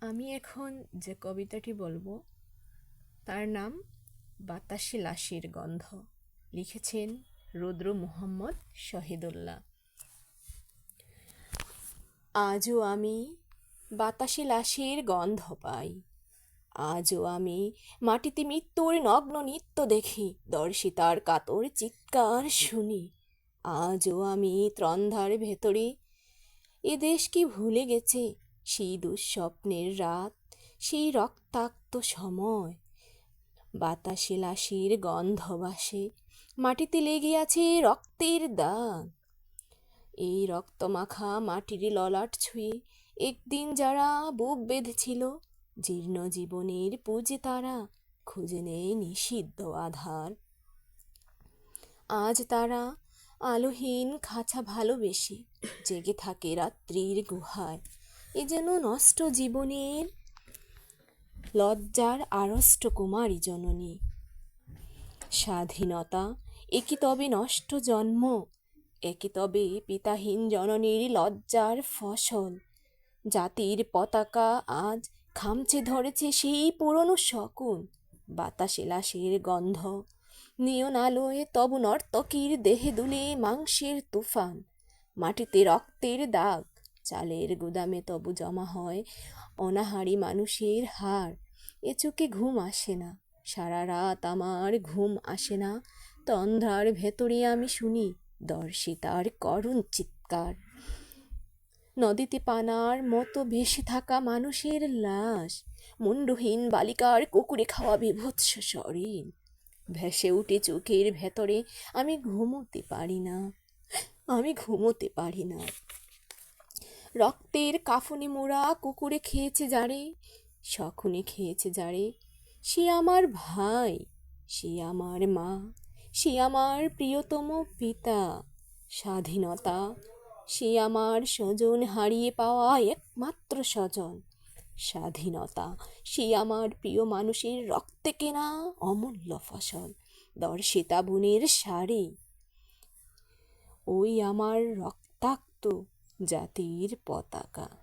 আমি এখন যে কবিতাটি বলব, তার নাম বাতাসে লাশির গন্ধ। লিখেছেন রুদ্র মুহাম্মদ শহীদুল্লাহ। আজও আমি বাতাসে লাশের গন্ধ পাই। আজও আমি মাটিতে মৃত্যুর নগ্ন নৃত্য দেখি, দর্শিতার কাতর চিৎকার শুনি। আজও আমি ত্রন্ধার ভেতরে এ দেশ কি ভুলে গেছে সেই দুঃস্বপ্নের রাত, সেই রক্তাক্ত সময়। বাতাসে লাশির গন্ধ বাসে মাটিতে লেগে আছে রক্তের দাগ। এই রক্তমাখা মাটির ললাট ছুঁয়ে একদিন যারা বুক বেঁধেছিল, জীর্ণ জীবনের পুজে তারা খুঁজে নেয় নিষিদ্ধ আধার। আজ তারা আলোহীন খাঁচা ভালোবেসে জেগে থাকে রাত্রির গুহায়। এ যেন নষ্ট জীবনের লজ্জার আড়ষ্ট কুমারী জননী। স্বাধীনতা, একি তবে নষ্ট জন্ম, একি তবে পিতাহীন জননীর লজ্জার ফসল। জাতির পতাকা আজ খামচে ধরেছে সেই পুরনো শকুন, বাতাসে লাশের গন্ধ। নিয়ন আলোয় তবু নর্তকীর দেহে দুলে মাংসের তুফান, মাটিতে রক্তের দাগ চালের গুদামে তবু জমা হয় অনাহারি মানুষের হাড় এ চোখে ঘুম আসে না, সারা রাত আমার ঘুম আসে না। তন্দ্রার ভেতরে আমি শুনি দর্শিতার করুণ চিৎকার। নদীতে পানার মতো ভেসে থাকা মানুষের লাশ, মুন্ডহীন বালিকার কুকুরে খাওয়া বিভৎস শরীর। ভেসে উঠে চোখের ভেতরে আমি ঘুমোতে পারি না, আমি ঘুমোতে পারি না। রক্তের কাফনে মোড়া কুকুরে খেয়েছে যারে শখুনে খেয়েছে যারে, সে আমার ভাই, সে আমার মা, সে আমার প্রিয়তম পিতা, স্বাধীনতা, সে আমার স্বজন হারিয়ে পাওয়া একমাত্র স্বজন, স্বাধীনতা, সে আমার প্রিয় মানুষের রক্তে কেনা অমূল্য ফসল দর্শিতা বোনের শাড়ি ওই আমার রক্তাক্ত জাতির পতাকা।